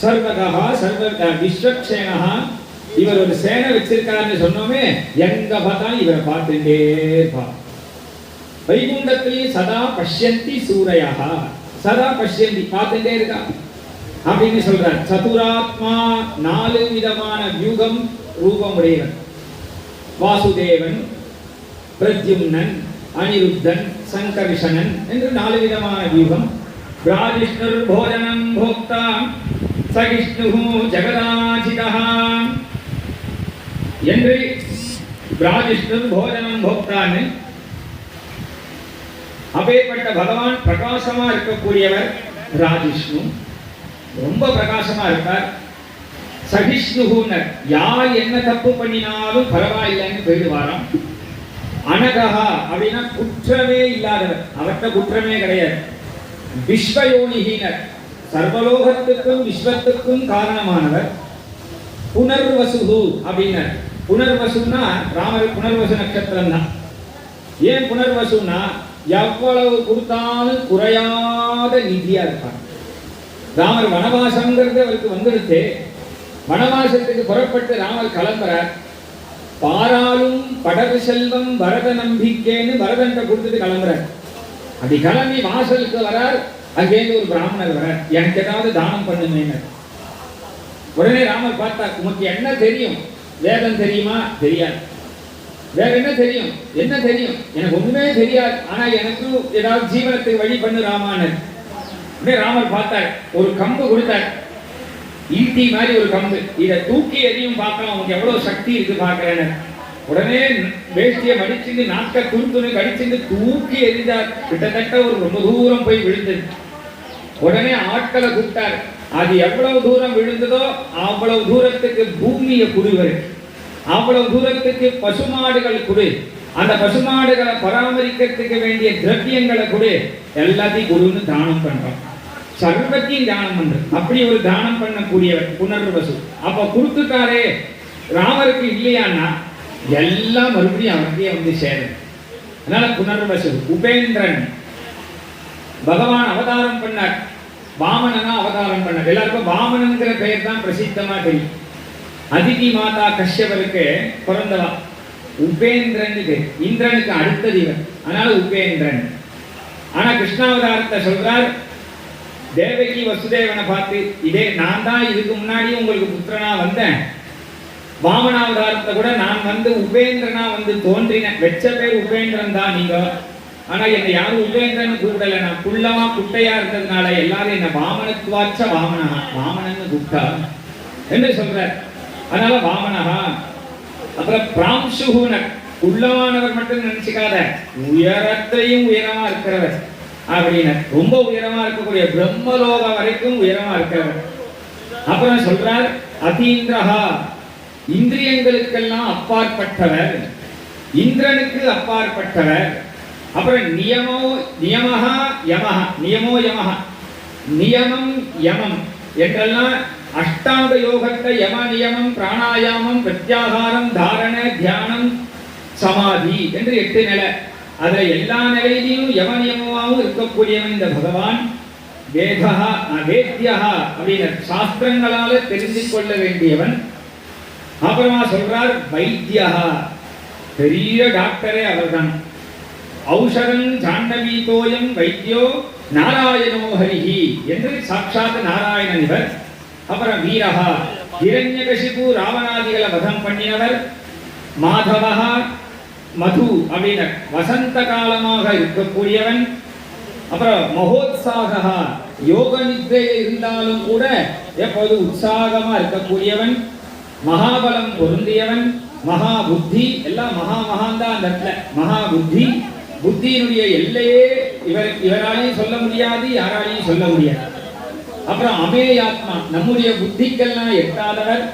சர்வகா சர்வ விஸ்வக்ஷேனஹா இவர் ஒரு சேனை வச்சிருக்காருன்னு சொன்னோமே எங்க பார்த்தாலும் இவரை பார்த்துட்டே இருப்பார். வைகுண்டத்திலேயே சதா பஷ்யந்தி சூரையா சதா பஷ்யந்தி பார்த்துட்டே இருக்கா? அப்படின்னு சொல்றார். சதுராத்மா நாலு விதமான வியூகம் ரூபமுடையவன். வாசுதேவன் பிரத்யும்னன் அனிருத்தன் சங்கரிஷனன் என்று நாலு விதமான வியூகம். பிராதிஷ்ணர் போஜனம் போக்தான் சகிஷ்ணு ஜெகதாஜிதா என்று பிராஜிஷ்ணுர் போஜனம் போக்தான்னு அப்பேற்பட்ட பகவான் பிரகாசமா இருக்கக்கூடியவர் ராஜிஷ்ணு. ரொம்ப பிரகாசமா இருப்பார் சகிஷ்ணுகுனர் யார் என்ன தப்பு பண்ணினாலும் பரவாயில்லைன்னு போயிடுவாராம். அனகஹா அப்படின்னா குற்றமே இல்லாதவர். அவர்கிட்ட குற்றமே கிடையாது. விஸ்வயோனிகினர் சர்வலோகத்துக்கும் விஸ்வத்துக்கும் காரணமானவர் புனர்வசுகு அப்படின்னார் புனர்வசுன்னா ராமர் புனர்வசு நட்சத்திரம் தான் ஏன் புனர்வசுன்னா எவ்வளவு கொடுத்தாலும் குறையாத நிதியா இருப்பார் ராமர் வனவாசம்ங்கிறது அவருக்கு வந்துடுச்சு வனவாசத்துக்கு புறப்பட்டு ராமர் கிளம்புறார். பாராளும் படகு செல்வம் பரத நம்பிக்கைன்னு பரதன்ட்ட கொடுத்துட்டு கிளம்புறார். அப்படி கிளம்பி வாசலுக்கு வரார். அங்கேருந்து ஒரு பிராமணர் வர எனக்கு ஏதாவது தானம் பண்ணுங்க உடனே ராமர் பார்த்தா உனக்கு என்ன தெரியும்? வேதம் தெரியுமா? தெரியாது. வேற என்ன தெரியும்? என்ன தெரியும்? எனக்கு ஒண்ணுமே தெரியாது. ஆனா எனக்கு ஏதாவது ஜீவனத்துக்கு வழி பண்ணு ராமானர் உடனே ராமர் பார்த்தார் ஒரு கம்பு கொடுத்தார். ஈட்டி மாதிரி ஒரு கம்பு. இதை தூக்கி எதையும் பார்க்கலாம். உனக்கு எவ்வளவு சக்தி இருக்கு பாக்குறேன்னு உடனே வேஷ்டியை மடிச்சுட்டு நாக்க துருத்துணு கடிச்சுட்டு தூக்கி எரிந்தார் கிட்டத்தட்ட ஒரு ரொம்ப தூரம் போய் விழுந்தது. உடனே ஆட்களை கூப்பிட்டார் அது எவ்வளவு தூரம் விழுந்ததோ அவ்வளவு தூரத்துக்கு பூமியை குடுவர் அவ்வளவு தூரத்துக்கு பசுமாடுகள் கொடு. அந்த பசுமாடுகளை பராமரிக்கிறதுக்கு வேண்டிய திரவியங்களை கொடு. எல்லாத்தையும் கொடுன்னு தானம் பண்றோம் சர்வத்தையும் தானம் பண்றது அப்படி ஒரு தானம் பண்ணக்கூடியவர் புனர்வசு. அப்ப குருத்துக்காரே ராமருக்கு இல்லையான்னா எல்லாம் மறுபடியும் அவருக்கே வந்து சேரும். அதனால புனர்வசு உபேந்திரன். பகவான் அவதாரம் பண்ணார். வாமனனா அவதாரம் பண்ணார். எல்லாருக்கும் வாமனங்கிற பெயர் தான் பிரசித்தமா தெரியும். அதிதி மாதா கஷ்யபருக்கு பிறந்தவா. உபேந்திரன் பேர் இந்திரனுக்கு அடுத்தது இவன் அதனால உபேந்திரன். ஆனா கிருஷ்ணாவதாரத்தை சொல்றார் தேவகி வசுதேவனை பார்த்து இதே நான் தான் இதுக்கு முன்னாடி உங்களுக்கு புத்திரனா வந்தேன். வாமனாவதாரத்தை கூட நான் வந்து உபேந்திரனா வந்து தோன்றினேன். வெச்ச பேர் உபேந்திரன் தான் நீங்க. ஆனா என்னை யாரும் உபேந்திரன் கூப்பிடல. நான் குள்ளமா குட்டையா இருந்ததுனால எல்லாரும் என்ன வாமனத்துவாச்ச வாமனா வாமனன்னு கூப்பிட்டா. என்று சொல்ற? அதனால வாமனஹா அப்புறம் பிராம்சுகுன உள்ளமானவர் மட்டும் நினைச்சுக்காத. உயரத்தையும் உயரமா இருக்கிறவர். அப்படின்னு. ரொம்ப உயரமா இருக்கக்கூடிய பிரம்மலோகம் வரைக்கும் உயரமா இருக்கிறவர் அப்புறம் சொல்றார் அதீந்திரஹா இந்திரியங்களுக்கெல்லாம் அப்பாற்பட்டவர். இந்திரனுக்கு அப்பாற்பட்டவர். அப்புறம் நியமோ நியமஹா யமஹா நியமோ யமஹா. நியமம் யமம் என்றெல்லாம் அஷ்டாங்க யோகத்தை யம நியமம் பிராணாயாமம் பிரத்யாகாரம் தாரண தியானம் சமாதி என்று எட்டு நிலை. அதுல எல்லா நிலையிலையும் யம நியமமாகவும் இருக்கக்கூடியவன் இந்த பகவான். வேதா வேத்தியா அப்படின்னு சாஸ்திரங்களால தெரிஞ்சு கொள்ள வேண்டியவன். அப்புறமா சொல்றார் வைத்தியா. பெரிய டாக்டரே அவர்தான். ஔஷதம் ஜாண்டவீதோயம் வைத்தியோ நாராயணோ ஹரிஹி என்று சாட்சாத் நாராயணன் இவர். அப்புறம் வீரஹா. இரண்யகசிபு ராவணாதிகளை வதம் பண்ணியவர் மாதவஹா மது அப்படின்னு. வசந்த காலமாக இருக்கக்கூடியவன். அப்புறம் மகோத்சாகா யோக நித்ரையில் இருந்தாலும் கூட எப்போது உற்சாகமா இருக்கக்கூடியவன். மகாபலம் பொருந்தியவன் மகா புத்தி எல்லாம் மகா மகான் தான் அந்த இடத்துல. மகா புத்தி புத்தியினுடைய எல்லையே இவர் இவராலையும் சொல்ல முடியாது யாராலையும் சொல்ல முடியாது. அப்புறம் அமேயாத்மா நம்முடைய புத்திக்கெல்லாம் எட்டாதவர்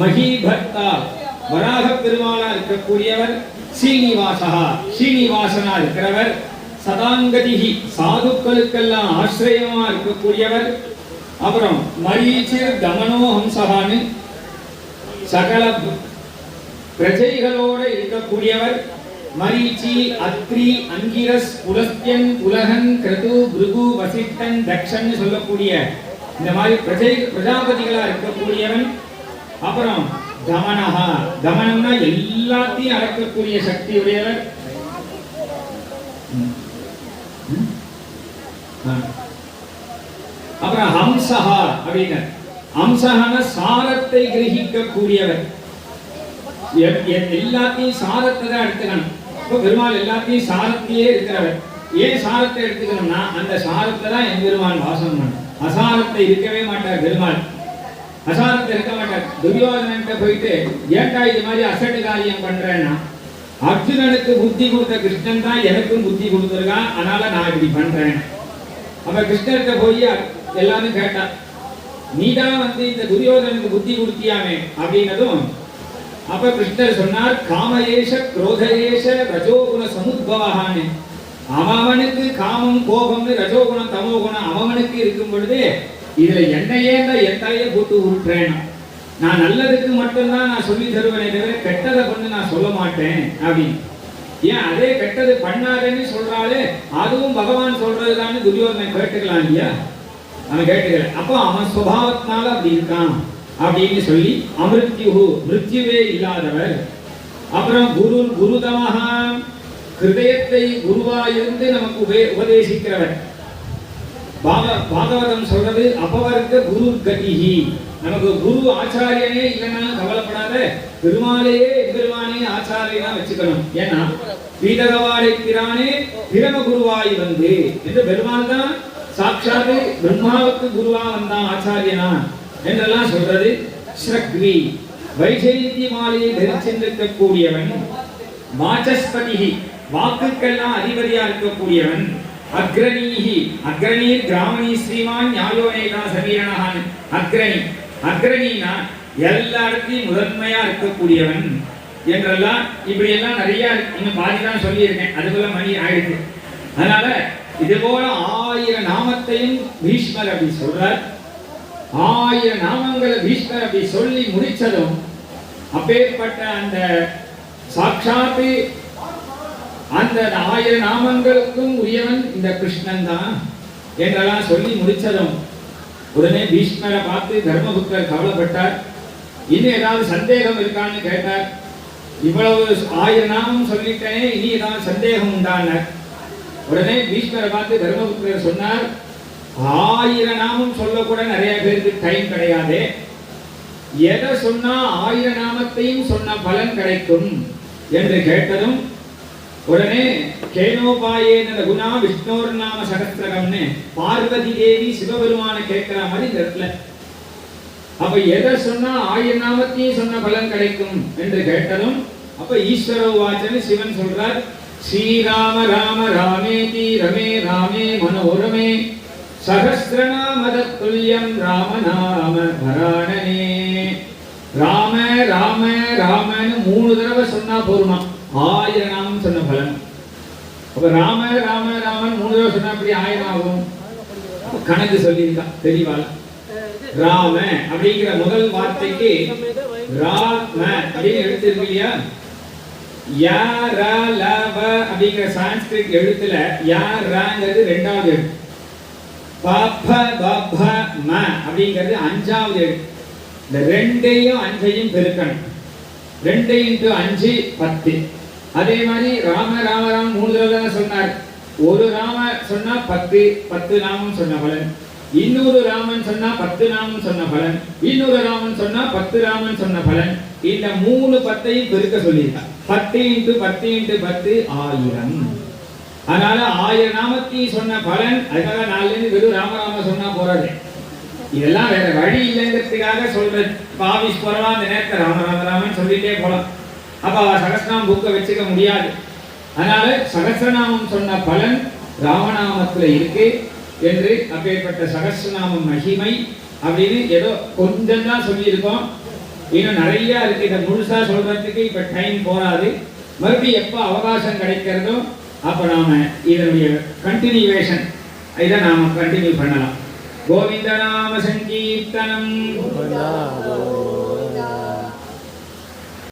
மகிபக்தா வராக பெருமானா இருக்கக்கூடியவர் ஸ்ரீனிவாசா ஸ்ரீனிவாசனா இருக்கிறவர் சதாங்கதிகி சாதுக்களுக்கெல்லாம் ஆசிரியமா இருக்கக்கூடியவர் அப்புறம் மரீச்சர் தமனோ ஹம்சகான்னு சகல பிரஜைகளோட இருக்கக்கூடியவர் மரீச்சி அத்ரி அங்கிரஸ் புலஸ்தியன் புலகன் கிரது பிருகு வசிட்டன் தக்ஷன் சொல்லக்கூடிய இந்த மாதிரி பிரஜை பிரஜாபதிகளா இருக்கக்கூடியவன். அப்புறம் தமனஹா. தமனம்னா எல்லாத்தையும் அடக்கக்கூடிய சக்தி உடையவர் அப்புறம் ஹம்சஹா அப்படின்னு அம்சகன சாரத்தை கிரகிக்கக்கூடியவர் எ- எல்லாத்தையும் சாரத்தை தான் எடுத்துக்கணும். இப்போ பெருமாள் எல்லாத்தையும் சாரத்திலேயே இருக்கிறவர் ஏன் சாரத்தை எடுத்துக்கணும்னா அந்த சாரத்தை தான் என் பெருமாள் வாசம் பண்ணும் அசாரத்தை இருக்கவே மாட்டார் பெருமாள். அசாரத்தை இருக்க மாட்டார். துரியோதனன் போயிட்டு ஏண்டா இது மாதிரி அசட்டு காரியம் பண்றேன்னா அர்ஜுனனுக்கு புத்தி கொடுத்த கிருஷ்ணன் தான் எனக்கும் புத்தி கொடுத்துருக்கான். அதனால நான் இப்படி பண்றேன். அப்ப கிருஷ்ணர்கிட்ட போய் எல்லாரும் கேட்டான் நீதான் வந்து இந்த துரியோதனுக்கு புத்தி கொடுத்தியாமே அப்படின்னதும் அப்ப கிருஷ்ணர் சொன்னார் காமயேஷ குரோதயேஷ ரஜோகுண சமுத்பவகான்னு அவனுக்கு காமம் கோபம்னு ரஜோகுணம் தமோகுணம் அவனுக்கு இருக்கும் பொழுது இதுல என்னையே தான் என் போட்டு உருட்டுறேன்? நான் நல்லதுக்கு மட்டும்தான் நான் சொல்லி தருவேனே தவிர கெட்டதை பண்ணு நான் சொல்ல மாட்டேன். அப்படின்னு. ஏன் அதே கெட்டது பண்ணாதேன்னு சொல்றாலே அதுவும் பகவான் சொல்றதுதான்னு துரியோதனை கேட்டுக்கலாம் இல்லையா அவன் கேட்டுக்கல அப்போ அவன் சுபாவத்தினால அப்படி இருக்கான் அப்படின்னு சொல்லி அமிருத்யு மிருத்யுவே இல்லாதவர். அப்புறம் குரு குருதமாக ஹிருதயத்தை குருவாயிருந்து நமக்கு உபே உபதேசிக்கிறவர். பாக- பாகவதம் சொல்றது அபவர்க்க குரு கதிஹி. நமக்கு குரு ஆச்சாரியனே இல்லைன்னா கவலைப்படாத பெருமாளையே பெருமானே ஆச்சாரியனா வச்சுக்கணும். ஏன்னா பீதகவாடை பிரானே பிரம குருவாய் வந்து. என்று பெருமாள் தான் சாட்சாத்து பிரம்மாவுக்கு குருவா வந்தான் ஆச்சாரியனா என்றெல்லாம் சொல்றது ஸ்ரக்வி. வைஜெயந்தி மாலையை தரிச்சிருக்கக்கூடியவன் வாசஸ்பதிஹி வாக்குக்கெல்லாம் அதிபதியா இருக்கக்கூடியவன் அக்ரணீஹி. அக்ரணீர் கிராமணி ஸ்ரீமான் நியாயோனேகா சமீரணான் அக்ரணி. அக்ரணினா எல்லா இடத்தையும் முதன்மையா இருக்கக்கூடியவன் என்றெல்லாம் இப்படி எல்லாம் நிறைய இன்னும் பாதி தான் சொல்லியிருக்கேன். அதுக்குள்ள மணி ஆயிடுச்சு. அதனால இது போல ஆயிரம் நாமத்தையும் பீஷ்மர் அப்படி சொல்றார். ஆயிரம் நாமங்களை பீஷ்மர் அப்படி சொல்லி முடிச்சதும் அப்பேற்பட்ட அந்த சாட்சாத்து அந்த ஆயிரம் நாமங்களுக்கும் உரியவன் இந்த கிருஷ்ணன் தான் என்றெல்லாம் சொல்லி முடிச்சதும் உடனே பீஷ்மரை பார்த்து தர்மபுத்தர் கவலைப்பட்டார். இன்னும் ஏதாவது சந்தேகம் இருக்கான்னு கேட்டார். இவ்வளவு ஆயிரம் நாமம் சொல்லிட்டேனே இனி ஏதாவது சந்தேகம் உண்டான உடனே பீஷ்மரை பார்த்து தர்மபுத்திரர் சொன்னார் ஆயிரம் நாமம் சொல்ல கூட நிறைய பேருக்கு டைம் கிடையாது. எதை சொன்னா ஆயிரம் நாமத்தையும் சொன்ன பலன் கிடைக்கும்? என்று கேட்டதும் உடனே கேனோபாயேன குணா விஷ்ணோர் நாம சகஸ்திரகம்னு பார்வதி தேவி சிவபெருமான கேட்கிற மாதிரி இந்த இடத்துல. அப்ப எதை சொன்னா ஆயிரம் நாமத்தையும் சொன்ன பலன் கிடைக்கும்? என்று கேட்டதும் அப்ப ஈஸ்வர வாச்சன்னு சிவன் சொல்றார் ஸ்ரீராம ராம ராமேதி ரமே ராமே மனோரமே. சகஸ்திரநாமத ராம நாம பராணனே ராம ராம ராமன்னு மூணு தடவை சொன்னா போருமா ஆயிரம் நாமம் சொன்ன பலன். அப்ப ராம ராம ராமன் மூணு தடவை சொன்னா அப்படி ஆயிரம் ஆகும் கணக்கு சொல்லியிருக்கான் தெளிவால ராம அப்படிங்கிற முதல் வார்த்தைக்கு ராம அப்படின்னு எடுத்திருக்கு இல்லையா? யா ரா ல வ அப்படிங்கிற சான்ஸ்கிரிட் எழுத்துல யா ராங்கிறது ரெண்டாவது எழுத்து. ப ப ப ம அப்படிங்கிறது அஞ்சாவது எழுத்து. இந்த ரெண்டையும் அஞ்சையும் பெருக்கணும். ரெண்டு இன்ட்டு அஞ்சு பத்து. அதே மாதிரி ராம ராம ராம் மூணு தடவை தானே சொன்னார். ஒரு ராம சொன்னா பத்து பத்து நாமம் சொன்ன பலன். இன்னொரு ராமன் சொன்னா பத்து நாமம் சொன்ன பலன். இன்னொரு ராமன் சொன்னா பத்து ராமன் சொன்ன பலன். இந்த மூணு பத்தையும் பெருக்க சொல்லியிருக்கான் பத்து இன்ட்டு பத்து இன்ட்டு பத்து ஆயிரம். அதனால ஆயிரம் நாமத்தையும் சொன்ன பலன் அதனால நாலுலேருந்து வெறும் ராமராம சொன்னா போறாது. இதெல்லாம் வேற வழி இல்லைங்கிறதுக்காக சொல்ற பாவிஸ் போறலாம் அந்த நேரத்தை ராம ராமன் சொல்லிட்டே போலாம். அப்ப அவ சகஸ்ரநாமம் புக்கை வச்சுக்க முடியாது. அதனால சகஸ்ரநாமம் சொன்ன பலன் ராமநாமத்துல இருக்கு என்று அப்பேற்பட்ட சகஸ்ரநாமம் மகிமை அப்படின்னு ஏதோ கொஞ்சம் தான் சொல்லியிருக்கோம். இன்னும் நிறைய இருக்குது இதை முழுசா சொல்றதுக்கு இப்ப டைம் போகாது மறுபடியும் எப்போ அவகாசம் கிடைக்கிறதோ அப்ப நாம இதனுடைய கண்டினியூவேஷன் இதை நாம கண்டினியூ பண்ணலாம். கோவிந்தநாம சங்கீர்த்தனம்.